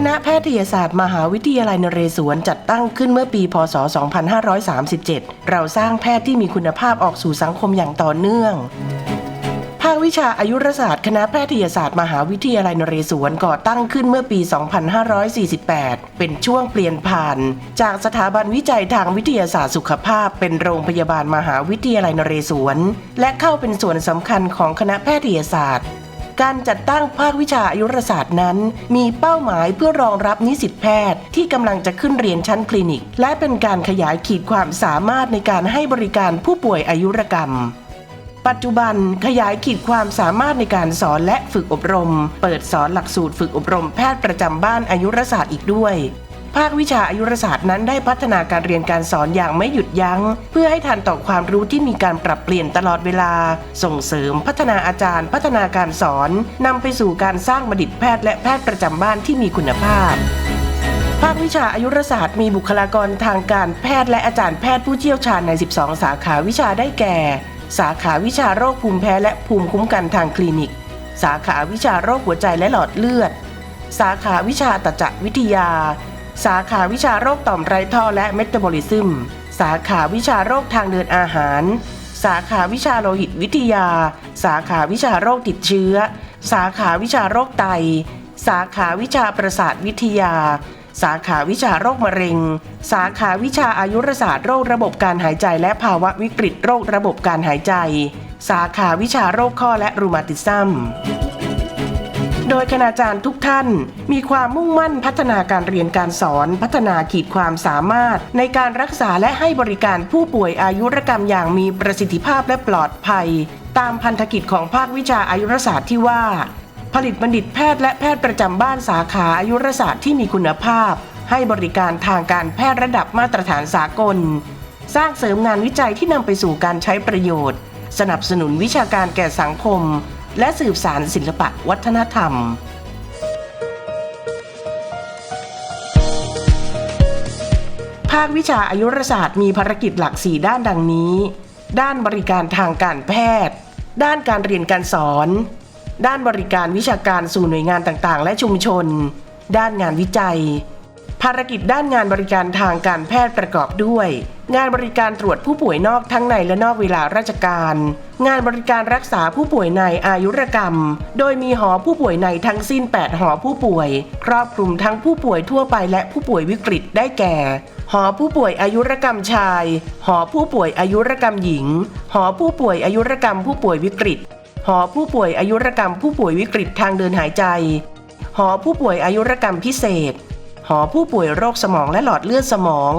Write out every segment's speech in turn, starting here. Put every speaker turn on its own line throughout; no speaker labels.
คณะแพทยศาสตร์มหาวิทยาลัยนเรศวรจัดตั้งขึ้นเมื่อปี พศ 2537 เราสร้างแพทย์ที่มีคุณภาพออกสู่สังคมอย่างต่อเนื่องภาควิชาอายุรศาสตร์คณะแพทยศาสตร์มหาวิทยาลัยนเรศวรก่อตั้งขึ้นเมื่อปี 2548 เป็นช่วงเปลี่ยนผ่าน จากสถาบันวิจัยทางวิทยาศาสตร์สุขภาพ เป็นโรงพยาบาลมหาวิทยาลัยนเรศวร และเข้าเป็นส่วนสำคัญของคณะแพทยศาสตร์ การจัดตั้งภาควิชาอายุรศาสตร์นั้น มีเป้าหมายเพื่อรองรับนิสิตแพทย์ที่กำลังจะขึ้นเรียนชั้นคลินิก และเป็นการขยายขีดความสามารถในการให้บริการผู้ป่วยอายุรกรรมปัจจุบันขยายขีดความสามารถในการสอนและฝึกอบรม เปิดสอนหลักสูตรฝึกอบรมแพทย์ประจำบ้านอายุรศาสตร์อีกด้วย ภาควิชาอายุรศาสตร์นั้นได้พัฒนาการเรียนการสอนอย่างไม่หยุดยัง้ง เพื่อให้ทันต่อความรู้ที่มีการปรับเปลี่ยนตลอดเวลา ส่งเสริมพัฒนาอาจารย์ พัฒนาการสอนนำไปสู่การสร้างบัณฑิตแพทย์และแพทย์ประจำบ้านที่มีคุณภาพภาควิชาอายุรศาสตร์มีบุคลากรทางการแพทย์และอาจารย์แพทย์ผู้เชี่ยวชาญใน 12 สาขาวิชาได้แก่ สาขาวิชาโรคภูมิแพ้และภูมิคุ้มกันทางคลินิก สาขาวิชาโรคหัวใจและหลอดเลือด สาขาวิชาตัจวิทยา สาขาวิชาโรคต่อมไรท่อและเมตาบอลิซึม สาขาวิชาโรคทางเดินอาหาร สาขาวิชาโลหิตวิทยา สาขาวิชาโรคติดเชื้อ สาขาวิชาโรคไต สาขาวิชาประสาทวิทยา สาขาวิชาโรคมะเร็ง สาขาวิชาอายุรศาสตร์โรคระบบการหายใจและภาวะวิกฤตโรคระบบการหายใจ สาขาวิชาโรคข้อและรูมาติซัม โดยคณาจารย์ทุกท่าน มีความมุ่งมั่นพัฒนาการเรียนการสอน พัฒนาขีดความสามารถ ในการรักษาและให้บริการผู้ป่วยอายุรกรรมอย่างมีประสิทธิภาพและปลอดภัย ตามพันธกิจของภาควิชาอายุรศาสตร์ที่ว่า ผลิตบัณฑิตแพทย์และแพทย์ประจำบ้านสาขาอายุรศาสตร์ที่มีคุณภาพ ให้บริการทางการแพทย์ระดับมาตรฐานสากล สร้างเสริมงานวิจัยที่นำไปสู่การใช้ประโยชน์ สนับสนุนวิชาการแก่สังคม และสืบสารศิลปะวัฒนธรรม ภาควิชาอายุรศาสตร์มีภารกิจหลัก 4 ด้านดังนี้ ด้านบริการทางการแพทย์ ด้านการเรียนการสอน ด้านบริการวิชาการสู่หน่วยงานต่างๆ และชุมชน ด้านงานวิจัย ภารกิจด้านงานบริการทางการแพทย์ประกอบด้วย งานบริการตรวจผู้ป่วยนอกทั้งในและนอกเวลาราชการ งานบริการรักษาผู้ป่วยในอายุรกรรม โดยมีหอผู้ป่วยในทั้งสิ้น 8 หอผู้ป่วย ครอบคลุมทั้งผู้ป่วยทั่วไปและผู้ป่วยวิกฤตได้แก่ หอผู้ป่วยอายุรกรรมชาย หอผู้ป่วยอายุรกรรมหญิง หอผู้ป่วยอายุรกรรมผู้ป่วยวิกฤต หอผู้ป่วยอายุรกรรมผู้ป่วยวิกฤตทางเดินหายใจ หอผู้ป่วยอายุรกรรมพิเศษ หอผู้ป่วยโรคสมองและหลอดเลือดสมอง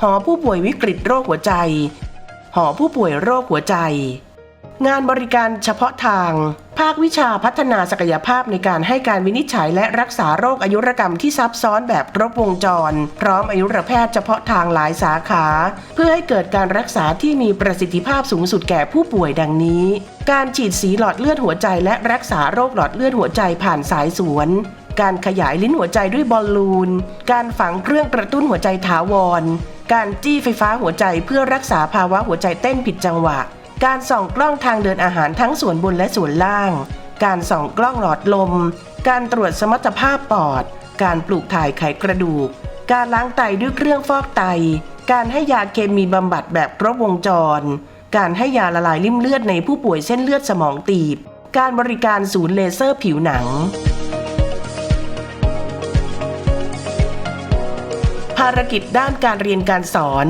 หอผู้ป่วยวิกฤตโรคหัวใจ หอผู้ป่วยโรคหัวใจ งานบริการเฉพาะทาง ภาควิชาพัฒนาศักยภาพในการให้การวินิจฉัยและรักษาโรคอายุรกรรมที่ซับซ้อนแบบครบวงจร พร้อมอายุรแพทย์เฉพาะทางหลายสาขา เพื่อให้เกิดการรักษาที่มีประสิทธิภาพสูงสุดแก่ผู้ป่วยดังนี้ การฉีดสีหลอดเลือดหัวใจและรักษาโรคหลอดเลือดหัวใจผ่านสายสวน การขยายลิ้นหัวใจด้วยบอลลูน การฝังเครื่องกระตุ้นหัวใจถาวร การจี้ไฟฟ้าหัวใจเพื่อรักษาภาวะหัวใจเต้นผิดจังหวะ การส่องกล้องทางเดินอาหารทั้งส่วนบนและส่วนล่าง การส่องกล้องหลอดลม การตรวจสมรรถภาพปอด การปลูกถ่ายไขกระดูก การล้างไตด้วยเครื่องฟอกไต การให้ยาเคมีบำบัดแบบครบวงจร การให้ยาละลายริ่มเลือดในผู้ป่วยเส้นเลือดสมองตีบ การบริการศูนย์เลเซอร์ผิวหนัง ภารกิจด้านการเรียนการสอน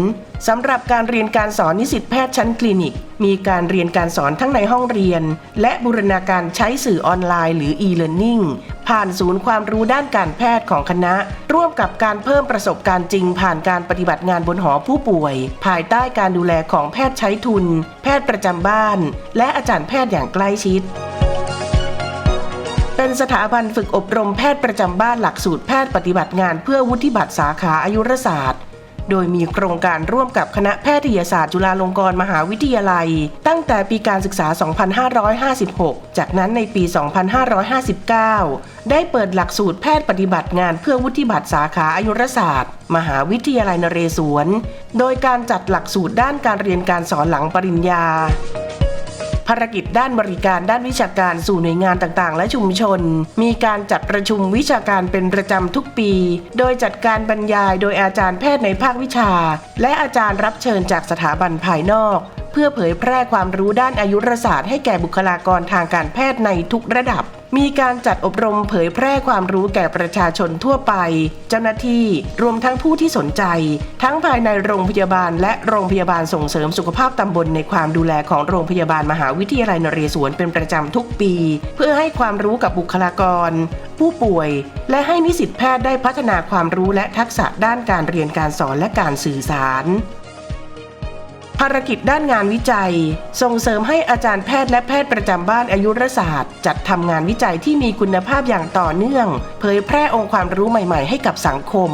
สำหรับการเรียนการสอนนิสิตแพทย์ชั้นคลินิก มีการเรียนการสอนทั้งในห้องเรียน และบูรณาการใช้สื่อออนไลน์หรือ e-learning ผ่านศูนย์ความรู้ด้านการแพทย์ของคณะ ร่วมกับการเพิ่มประสบการณ์จริง ผ่านการปฏิบัติงานบนหอผู้ป่วย ภายใต้การดูแลของแพทย์ใช้ทุน แพทย์ประจำบ้าน และอาจารย์แพทย์อย่างใกล้ชิด เป็นสถาบันฝึกอบรมแพทย์ประจำบ้านหลักสูตรแพทย์ปฏิบัติงานเพื่อวุฒิบัตรสาขาอายุรศาสตร์ โดยมีโครงการร่วมกับคณะแพทยศาสตร์จุฬาลงกรณ์มหาวิทยาลัย ตั้งแต่ปีการศึกษา 2556 จากนั้นในปี 2559 ได้เปิดหลักสูตรแพทย์ปฏิบัติงานเพื่อวุฒิบัตรสาขาอายุรศาสตร์ มหาวิทยาลัยนเรศวร โดยการจัดหลักสูตรด้านการเรียนการสอนหลังปริญญา ภารกิจด้านบริการด้านวิชาการสู่หน่วยงานต่างๆ และชุมชน มีการจัดประชุมวิชาการเป็นประจำทุกปี โดยจัดการบรรยายโดยอาจารย์แพทย์ในภาควิชา และอาจารย์รับเชิญจากสถาบันภายนอก เพื่อเผยแพร่ความรู้ด้านอายุรศาสตร์ให้แก่บุคลากรทางการแพทย์ในทุกระดับ มีการจัดอบรมเผยแพร่ความรู้แก่ประชาชนทั่วไป เจ้าหน้าที่รวมทั้งผู้ที่สนใจ ทั้งภายในโรงพยาบาล และโรงพยาบาลส่งเสริมสุขภาพตำบลในความดูแลของโรงพยาบาลมหาวิทยาลัยนเรศวรเป็นประจำทุกปี เพื่อให้ความรู้กับบุคลากร ผู้ป่วย และให้นิสิตแพทย์ได้พัฒนาความรู้และทักษะด้านการเรียนการสอนและการสื่อสาร ภารกิจด้านงานวิจัย ส่งเสริมให้อาจารย์แพทย์และแพทย์ประจำบ้านอายุรศาสตร์ จัดทำงานวิจัยที่มีคุณภาพอย่างต่อเนื่อง เผยแพร่องค์ความรู้ใหม่ๆ ให้กับสังคม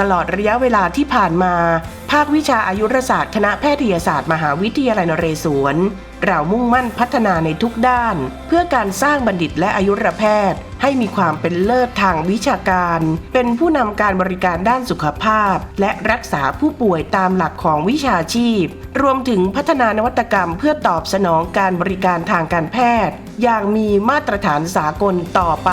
ตลอดระยะเวลาที่ผ่านมา ภาควิชาอายุรศาสตร์ คณะแพทยศาสตร์ มหาวิทยาลัยนเรศวร เรามุ่งมั่นพัฒนาในทุกด้าน เพื่อการสร้างบัณฑิตและอายุรแพทย์ ให้มีความเป็นเลิศทางวิชาการ เป็นผู้นำการบริการด้านสุขภาพ และรักษาผู้ป่วยตามหลักของวิชาชีพ รวมถึงพัฒนานวัตกรรมเพื่อตอบสนองการบริการทางการแพทย์ อย่างมีมาตรฐานสากลต่อไป